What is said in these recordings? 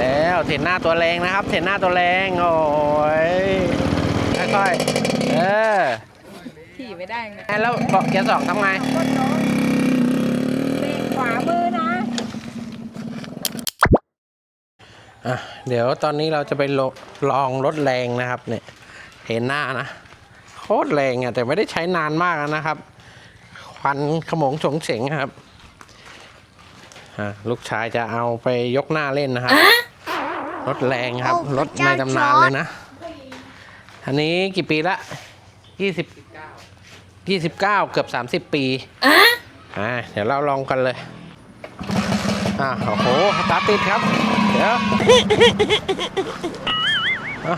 แล้วเทรนหน้าตัวแรงนะครับ เทรนหน้าตัวแรงโอ้ยค่อยๆเออขี่ไม่ได้ไงแล้วเกาะเกียร์สองทำไงก็โน้นเบรกขวามือนะอะเดี๋ยวตอนนี้เราจะไปลลองรถแรงนะครับเนี่ยเห็นหน้านะโคตรแรงอะแต่ไม่ได้ใช้นานมากนะครับ ควันขโมงฉงเฉงครับอะ ลูกชายจะเอาไปยกหน้าเล่นนะครับ รถแรงครับโอ้รถในตำนานเลยนะ อันนี้กี่ปีละยี่สิบยี่สิบเก้าเกือบสามสิบปีอ่าเดี๋ยวเราลองกันเลยอ่าโอ้โหสตาร์ทติดครับ เดี๋ยวอะ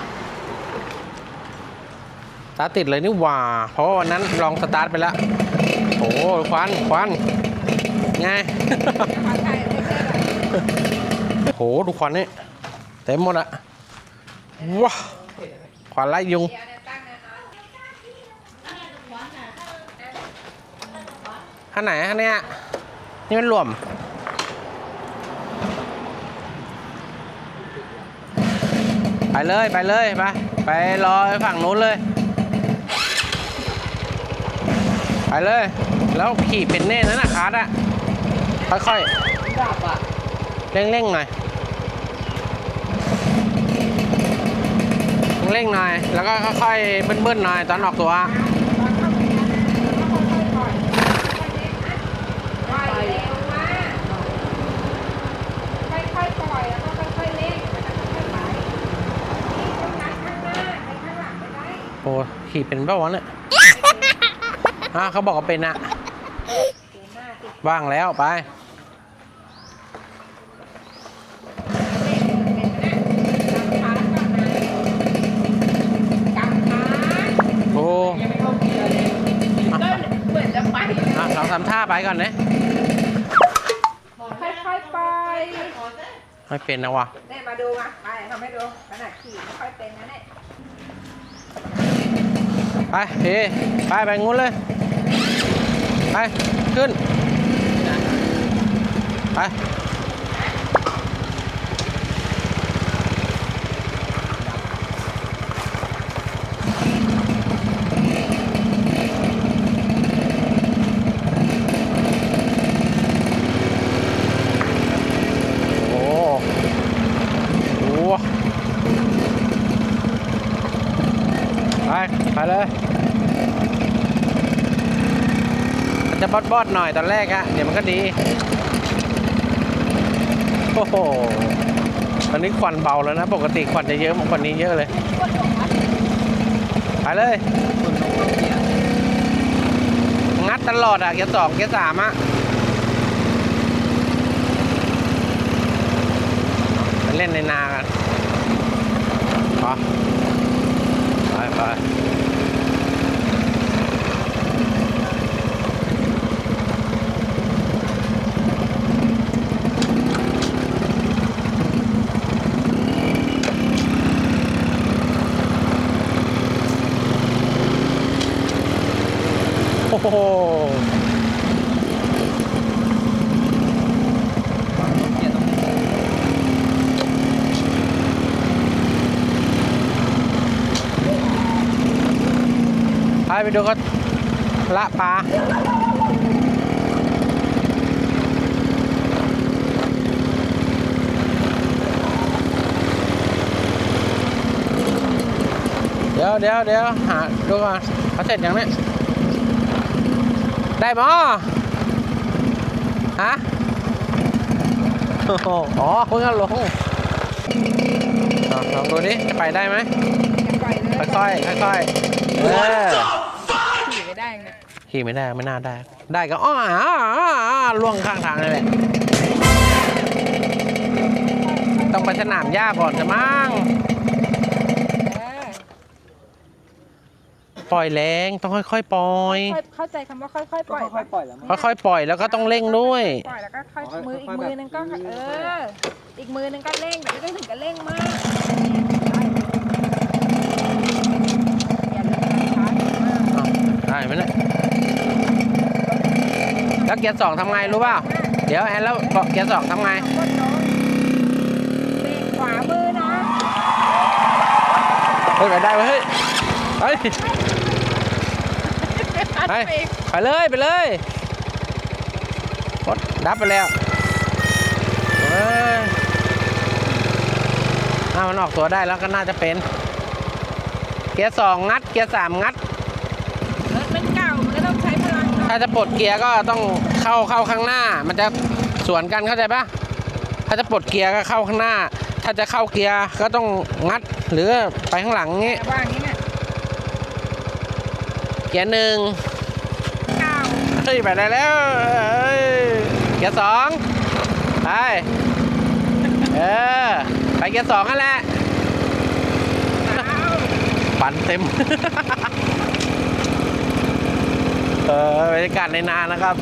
สตาร์ทติดเลยนี่หว่า เพราะว่าวันนั้นลองสตาร์ทไปแล้ว โอ้โหควันควัน ไงโอ้โหดูควันนี่เต็มหมดอะว้าควันไล่ยุงข้างไหนข้างเนี้ยนี่มันรวมไปเลยไปเลยไปไปรอฝั่งนู้นเลย ไปเลย แล้วขี่เป็นเน่นั่นนะคาร์ดอะ ค่อยๆ เร่งๆหน่อย เร่งหน่อย แล้วก็ค่อยๆบึ้นๆหน่อยตอนออกตัวค่อยๆปล่อยค่อยๆเร่งโอ้ขี่เป็นเปล่าวะเนี่ยอะเขาบอกว่าเป็นอะ ว่างแล้วไปเร่งเป็นนะกำค้างก่อนนะกำค้างโอ้ก็เหมือนจะไปอะสองสามท่าไปก่อนเนี่ยค่อยๆไปไม่เป็นนะวะเนี่ยมาดูมาไปทำให้ดูขนาดขี่ไม่ค่อยเป็นนะเนี่ยไปเฮไปไปงู้นเลย ไป ขึ้น ไปโอ้โหไปไปเลยจะบอดๆหน่อยตอนแรกอะเดี๋ยวมันก็ดี อ้โหตอนนี้ควันเบาแล้วนะ ปกติควันจะเยอะมากกว่านี้เยอะเลย ไปเลย งัดตลอดอะเกียร์สองเกียร์สามอะเล่นในนากันไปไป อ้โหไปไปดูก็ละปลาเดี๋ยวเดี๋ยวเดี๋ยวหาดูก่อนเขาเสร็จยังเนี่ย ได้มอฮะโอ้โหอ๋อเพิ่งลงอะลองดูดิไปได้ไหมปล่อยเลยค่อยๆค่อยๆเออขี่ไม่ได้ไงขี่ไม่ได้ไม่น่าได้ ได้ก็อ้ออ้ออ้ออ้อล่วงข้างทางเลยแหละ ต้องไปสนามหญ้าก่อนจะมั้ง ปล่อยแรงต้องค่อยๆ ปล่อย ค่อยเข้าใจคำว่าค่อยๆปก็ล่อยค่อยๆปล่อยแล้วมั้ง ค่อยปล่อยแล้วก็ต้องเร่งด้วย ปล่อยแล้วก็ค่อยอ๋มืออีกมือนึงก็แบบ เออ อีกมือนึงก็เร่งแต่ไม่ได้ถึงกับเร่งมากอย่าร่งช้าๆเดี๋มาก ได้ไหมเนี่ยแล้วเกียร์สองทำไงรู้เปล่า เดี๋ยวแอนแล้วบอกเกียร์สองทำไง เบรกขวามือนะ เฮ้ยไปได้เเฮ้ย ไปไปไปเลยไปเลยรถดับไปแล้วเอ้ยถ้ามันออกตัวได้แล้วก็น่าจะเป็น เกียร์สองงัด เกียร์สามงัดรถมันเก่ามันก็ต้องใช้พลังหน่อยถ้าจะปลดเกียร์ก็ต้องเข้าเข้าข้างหน้า มันจะสวนกันเข้าใจปะถ้าจะปลดเกียร์ก็เข้าข้างหน้า ถ้าจะเข้าเกียร์ก็ต้องงัดหรือไปข้างหลังงี้แต่ว่าอย่างนี้เนี่ย เกียร์หนึ่งเก่าเฮ้ยไปได้แล้วเอ้ยเกียร์สองไปเออไปเกียร์สองนั่นแหละเก่าปันเต็ม เออบรรยากาศในนานะครับ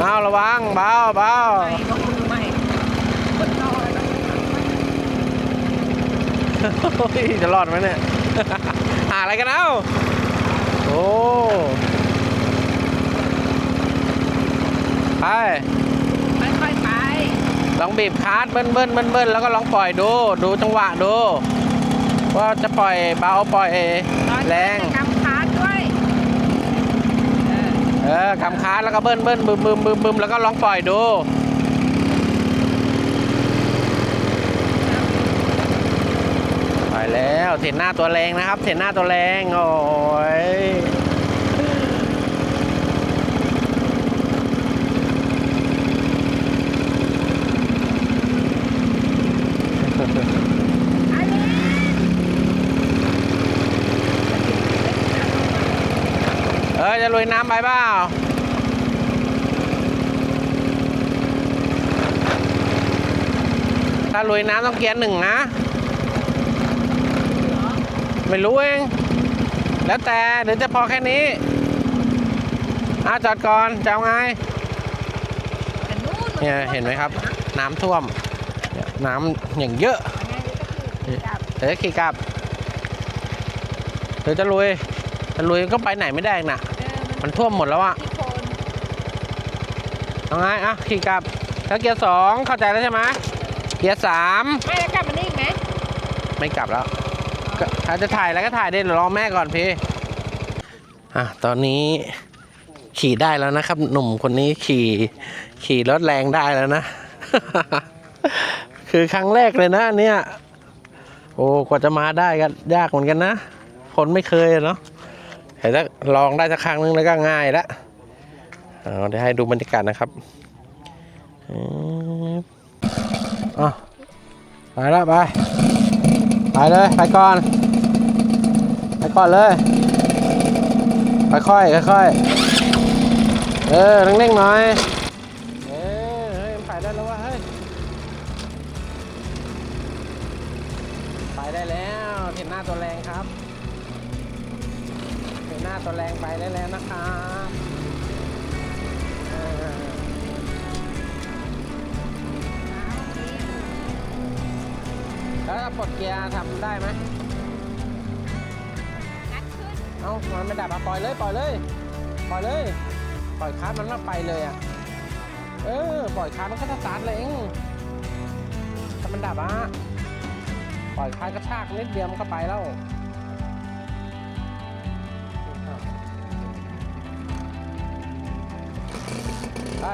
เอาระวังเบาเบา ใหม่ก็มือใหม่บนนอน โอ้ย จะรอดไหมเนี่ย หาอะไรกันเอ้า โอ้ไปค่อยๆไปลองบีบคาร์ดเบิ้ลเบิ้ลเบิ้ลเบิ้ลแล้วก็ลองปล่อยดู ดูจังหวะดู ว่าจะปล่อยเบาปล่อยแรงกำคาดด้วยเออเออกำคาร์ดแล้วก็เบิ้ลเบิ้ลบึมบึมบึมบึมแล้วก็ลองปล่อยดู ไป แล้วเทนหน้าตัวแรงนะครับ เทนหน้าตัวแรงโอ้ยเออจะลุยน้ำไปเปล่าถ้าลุยน้ำต้องเกียร์หนึ่งนะ ไม่รู้เอง แล้วแต่เดี๋ยวจะพอแค่นี้อ้าวจอดก่อนจะเอาไงแต่นู่นเนี่ยเห็นไหมครับ น้ำท่วมเนี่ยน้ำอย่างเยอะอันนี้ก็คือจับเดี๋ยวจะขี่กลับเดี๋ยวจะลุยจะลุยก็ไปไหนไม่ได้นะเออมันมันท่วมหมดแล้วอะที่โคนเอาไงอะขี่กลับแล้วเกียร์สองเข้าใจแล้วใช่ไหมเกียร์สามไม่แล้วกลับมานี่อีกไหมไม่กลับแล้วก็ ถ้าจะถ่ายแล้วก็ถ่ายได้เดี๋ยวรอแม่ก่อนพี่อะตอนนี้ขี่ได้แล้วนะครับ หนุ่มคนนี้ขี่ขี่รถแรงได้แล้วนะ คือครั้งแรกเลยนะเนี่ยโอ้กว่าจะมาได้ก็ยากเหมือนกันนะ คนไม่เคยเนาะแต่ถ้าลองได้สักครั้งนึงแล้วก็ง่ายล้วเอาเดี๋ยวให้ดูบรรยากาศนะครับอืมอะไปแล้วไป ไปเลย ไปก่อน ไปก่อนเลย ค่อยๆค่อยเออเร่งๆหน่อย เออเฮ้ยมันไปได้แล้ววะเฮ้ย ไปได้แล้ว เห็นหน้าตัวแรงครับ เห็นหน้าตัวแรงไปได้แล้วนะครับ ถ้าปลดเกียร์ทำได้ไหมงัดขึ้นเอ้ามันไม่ดับอะปล่อยเลยปล่อยเลย ปล่อยเลย ปล่อยคาร์ดมันแล้วไปเลยอะ เออ ปล่อยคาร์ดมันก็สตาร์ทเลยเองถ้ามันดับอะ ปล่อยคาร์ดกระชากนิดเดียวมันก็ไปแล้วไป